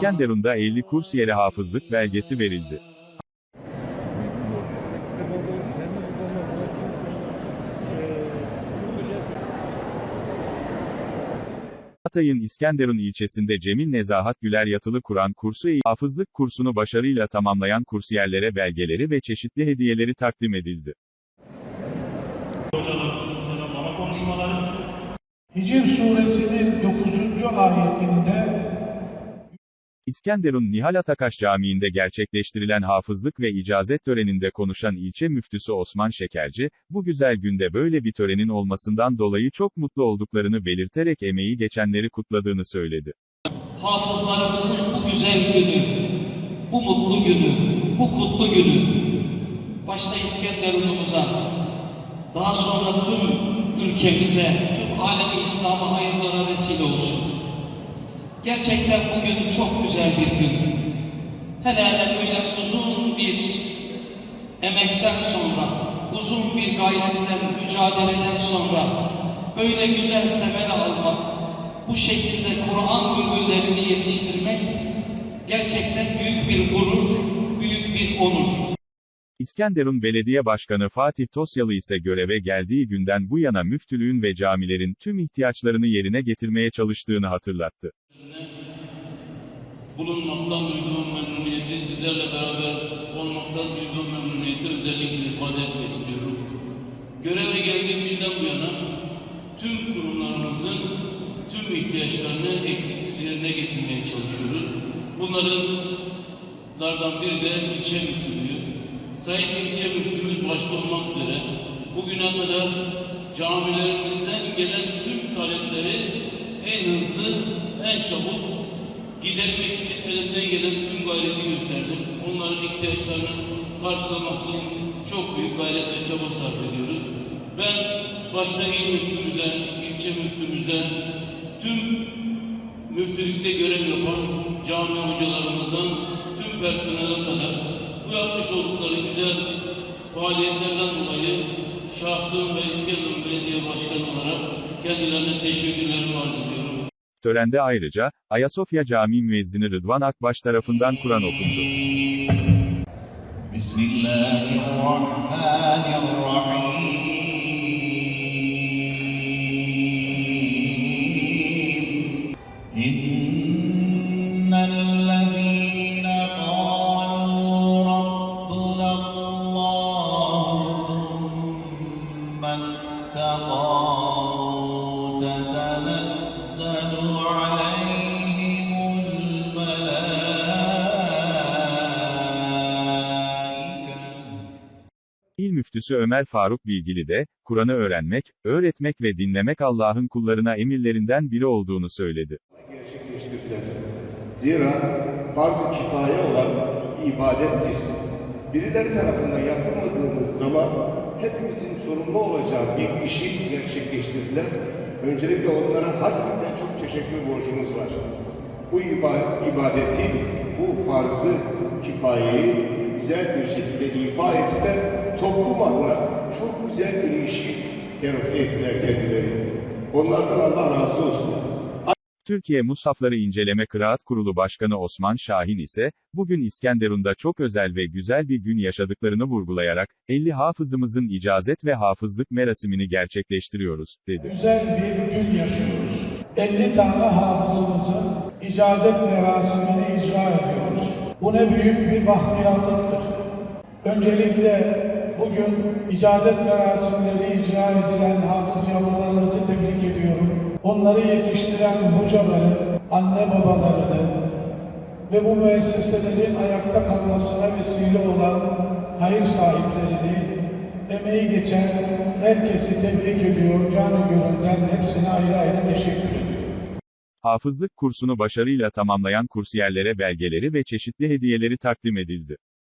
İskenderun'da 50 kursiyere hafızlık belgesi verildi. Hatay'ın İskenderun ilçesinde Cemil Nezahat Güler yatılı Kur'an kursu hafızlık kursunu başarıyla tamamlayan kursiyerlere belgeleri ve çeşitli hediyeleri takdim edildi. Hicr suresinin 9. ayetinde İskenderun Nihal Atakaş Camii'nde gerçekleştirilen hafızlık ve icazet töreninde konuşan ilçe müftüsü Osman Şekerci, bu güzel günde böyle bir törenin olmasından dolayı çok mutlu olduklarını belirterek emeği geçenleri kutladığını söyledi. hafızlarımızın bu güzel günü, bu mutlu günü, bu kutlu günü, başta İskenderun'umuza, daha sonra tüm ülkemize, tüm alemi İslam'a hayırlara vesile olsun. Gerçekten bugün çok güzel bir gün. Hele hele böyle uzun bir emekten sonra, uzun bir gayretten, mücadeleden sonra böyle güzel semer almak, bu şekilde Kur'an bülbüllerini yetiştirmek gerçekten büyük bir gurur, büyük bir onur. İskenderun Belediye Başkanı Fatih Tosyalı ise göreve geldiği günden bu yana müftülüğün ve camilerin tüm ihtiyaçlarını yerine getirmeye çalıştığını hatırlattı. bulunmaktan duyduğum memnuniyeti sizlerle beraber olmaktan duyduğum memnuniyeti özellikle ifade etmek istiyorum. Göreve geldiğim günden bu yana tüm kurumlarımızın tüm ihtiyaçlarını eksiksiz yerine getirmeye çalışıyoruz. Bunların biri de ilçe müftülüğü. Sayın ilçe müftümüz başta olmak üzere bugüne kadar camilerimizden gelen tüm talepleri en hızlı, en çabuk gidermek için elimden gelen tüm gayreti gösterdim. Onların ihtiyaçlarını karşılamak için çok büyük gayret ve çaba sarf ediyoruz. Ben başta il müftümüze, ilçe müftümüze, tüm müftülükte görev yapan cami hocalarımızdan tüm personele kadar bu yapmış oldukları güzel faaliyetlerden dolayı şahsım ve İskenderun Belediye Başkanı olarak kendilerine teşekkürlerimi arz ediyorum. Törende ayrıca Ayasofya Camii müezzini Rıdvan Akbaş tarafından Kur'an okundu. Bismillahirrahmanirrahim. İl müftüsü Ömer Faruk Bilgili de, Kur'an'ı öğrenmek, öğretmek ve dinlemek Allah'ın kullarına emirlerinden biri olduğunu söyledi. gerçekleştirdiler. Zira farz-ı kifaye olan ibadettir. Birileri tarafından yapılmadığımız zaman hepimizin sorumlu olacağı bir işi gerçekleştirdiler. Öncelikle onlara hakikaten çok teşekkür borcumuz var. Bu iba- ibadeti, bu farzı kifayeyi güzel bir şekilde ifa ettiler. Toplum adına çok güzel bir işi terfi ettiler kendileri. Onlardan Allah razı olsun. Türkiye Mushafları İnceleme Kıraat Kurulu Başkanı Osman Şahin ise, bugün İskenderun'da çok özel ve güzel bir gün yaşadıklarını vurgulayarak, 50 hafızımızın icazet ve hafızlık merasimini gerçekleştiriyoruz, dedi. güzel bir gün yaşıyoruz. 50 tane hafızımızın icazet merasimini icra ediyoruz. Bu ne büyük bir bahtiyarlıktır. Öncelikle bugün icazet merasimleri icra edilen hafız yavrularımızı tebrik ediyorum. Onları yetiştiren hocaları, anne babalarını ve bu müesseselerin ayakta kalmasına vesile olan hayır sahiplerini, emeği geçen herkesi tebrik ediyor. Canı gönülden hepsine ayrı ayrı teşekkür ediyorum. Hafızlık kursunu başarıyla tamamlayan kursiyerlere belgeleri ve çeşitli hediyeleri takdim edildi.